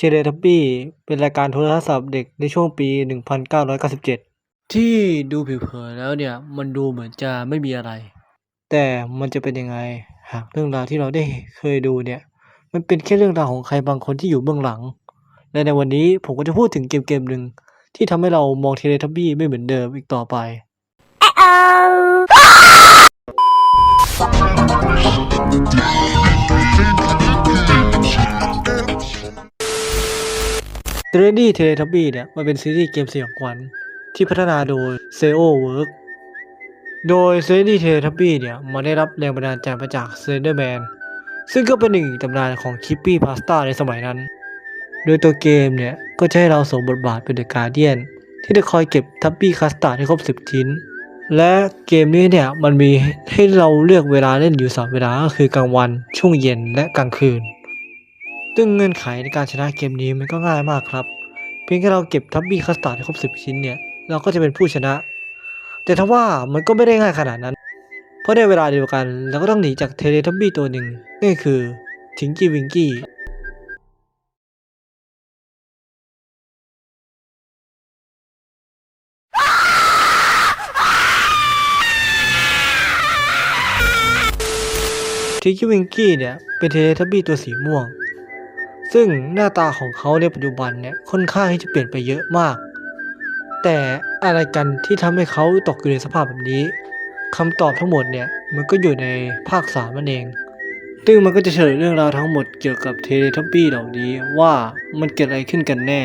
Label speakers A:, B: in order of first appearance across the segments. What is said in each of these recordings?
A: เทเลทับบี้เป็นรายการโทรทัศน์เด็กในช่วงปี 1997 ที่ดูผิวเผินแล้วเนี่ย มันดูเหมือนจะไม่มีอะไร แต่มันจะเป็นยังไง หากเรื่องราวที่เราได้เคยดูเนี่ย มันเป็นแค่เรื่องราวของใครบางคนที่อยู่เบื้องหลัง และในวันนี้ผมก็จะพูดถึงเกมเกมหนึ่งที่ทำให้เรามองเทเลทับบี้ไม่เหมือนเดิมอีกต่อไป t r a d y Teletubby เนี่ยมันเป็นซีรีส์เกมสยองขวัญที่พัฒนาโดย SEO Work โดย t r a d y Teletubby เนี่ยมันได้รับแรงบันดาลใจมาจาก Slenderman ซึ่งก็เป็นหนึ่งตำนานของ Creepy Pasta ในสมัยนั้น โดยตัวเกมเนี่ย ก็จะให้เราสวมบทบาทเป็น The Guardian ที่จะคอยเก็บทับบี้คัสตาร์ดให้ครบ 10 ชิ้น และเกมนี้เนี่ยมันมีให้เราเลือกเวลาเล่นอยู่ 3 เวลาก็คือกลางวัน ช่วงเย็นและกลางคืน ซึ่งเงื่อนไขในการชนะเกมนี้มันก็ง่ายมากครับ เพียงแค่เราเก็บทับบี้คัสตาร์ดครบ 10 ชิ้นเนี่ย เราก็จะเป็นผู้ชนะ แต่ทว่ามันก็ไม่ได้ง่ายขนาดนั้น เพราะในเวลาเดียวกันเราก็ต้องหนีจากเทเลทับบี้ตัวหนึ่งนั่นคือทิงกี้วิงกี้ทิงกี้วิงกี้เนี่ยเป็นเทเลทับบี้ตัวสีม่วง ซึ่งหน้าตาของเขาในปัจจุบันเนี่ยค่อนข้างที่จะเปลี่ยนไปเยอะมาก แต่อะไรกันที่ทำให้เขาตกอยู่ในสภาพแบบนี้คำตอบทั้งหมดเนี่ยมันก็อยู่ในภาคสามนั่นเอง ซึ่งมันก็จะเฉลยเรื่องราวทั้งหมดเกี่ยวกับเทเลทับบี้เหล่านี้ว่ามันเกิดอะไรขึ้นกันแน่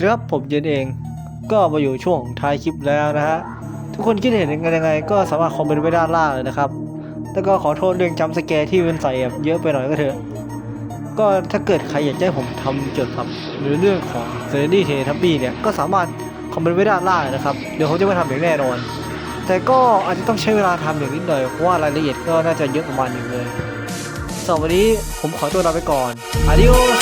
A: ครับผมเย็นเอง ก็มาอยู่ช่วงท้ายคลิปแล้วนะฮะ ทุกคนคิดเห็นกันยังไง ก็สามารถคอมเมนต์ไว้ด้านล่างเลยนะครับ แล้วก็ขอโทษเรื่องจำสแกร์ที่มันใส่แบบเยอะไปหน่อยก็เถอะ ก็ถ้าเกิดใครอยากให้ผมทำเกี่ยวกับหรือเรื่องของเซอร์ดี้เททับบี้เนี่ย ก็สามารถคอมเมนต์ไว้ด้านล่างนะครับ เดี๋ยวผมจะมาทำอย่างแน่นอน แต่ก็อาจจะต้องใช้เวลาทำอย่างนิดหน่อยเพราะว่ารายละเอียดก็น่าจะเยอะประมาณหนึงเลยสำหรับวันนี้ผมขอตัวลาไปก่อน adios